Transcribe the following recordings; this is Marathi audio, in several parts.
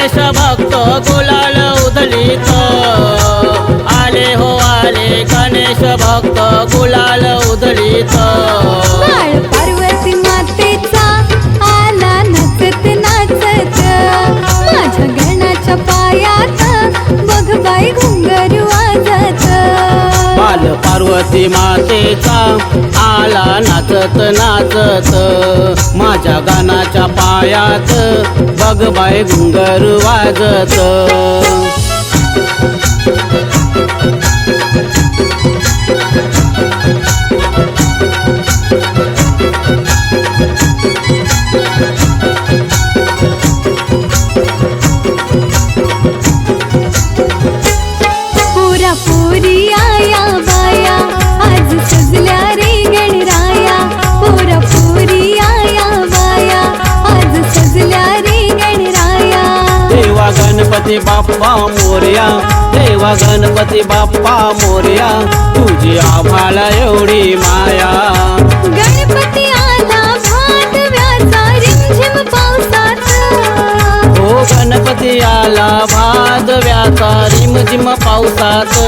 गणेश भक्त गुलाल उधळीत आले हो आले गणेश भक्त गुलाल उधळीत पार्वती मातेचा आला नाचत नाचत. माझ्या गानाच्या पायात बगबाय घुंगर वाजत. पुरा गणपती बाप्पा मोर्या. देवा गणपती बाप्पा मोर्या. तुझी आभाळा एवढी माया. गणपती आला हो गणपती आला भादव्याचा रिमझिम पावसात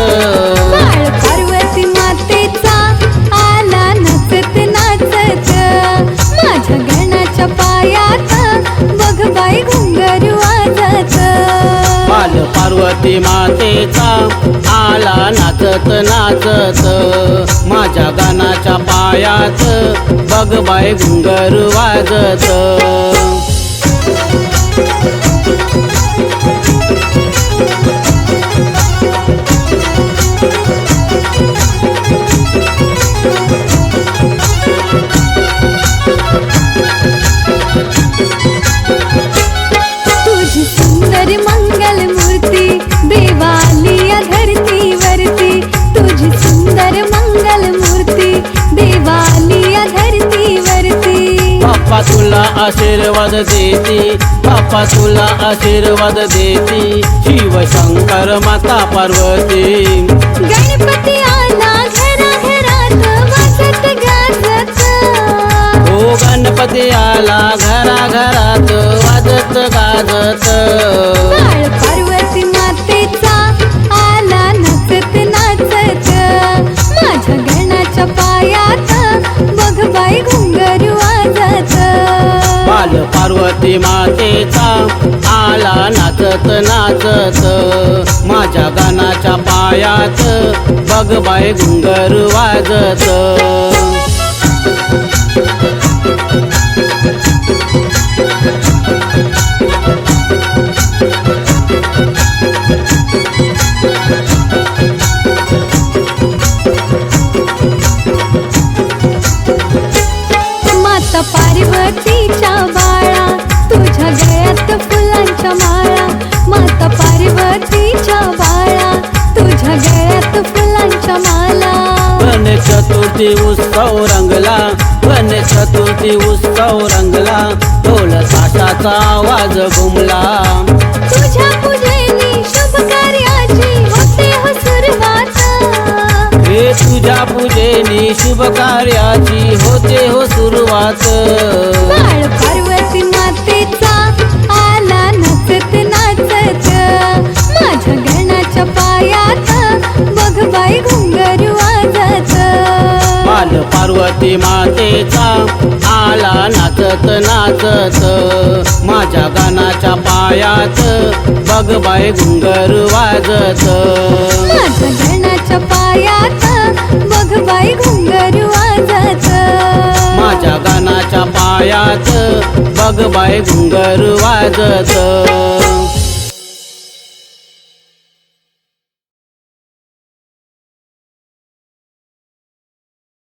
पार्वती मातेचा आला नाचत नाचत. माझ्या गानाच्या पायात बघ बाय घुंगर वाजत. सुंदर मंगल मूर्ती देवाली या धरतीवरती बाप्पा तुला आशीर्वाद देती बाप्पा तुला आशीर्वाद देती शिव शंकर माता पार्वती। गणपती आला घरा घरात वाजत गाजत। हो गणपती आला घरा घरात वाजत गाजत। पार्वती मातेचा आला नाचत नाचत. माझ्या गानाच्या पायात बघ बाय घुंगर वाजत. माता पार्वतीच्या बाळा तुझ्या गळ्यात फुलांच्या माळा. माता पार्वतीच्या बाळा तुझ्या गळ्यात फुलांच्या माला गणेश चतुर्थी उत्सव रंगला गणेश चतुर्थी उत्सव रंगला ढोल ताशाचा आवाज घुमला. तुझ्या पूजेनी शुभ कार्याची होते हो सुरुवात. हे तुझ्या पूजेनी कार्याची होते हो सुरुवात. पार्वती मातेचा आला नचत नाचत. माझ्या गणाच्या पायात बघ बाई घुंगरू वाजत. बाल पार्वती मातेचा आला नाचत नाचत. माझ्या गानाच्या पायात बघ बाय घुंगर वाजत. माझ्या गणाच्या गानाच्या बाय घुंगर वाजत.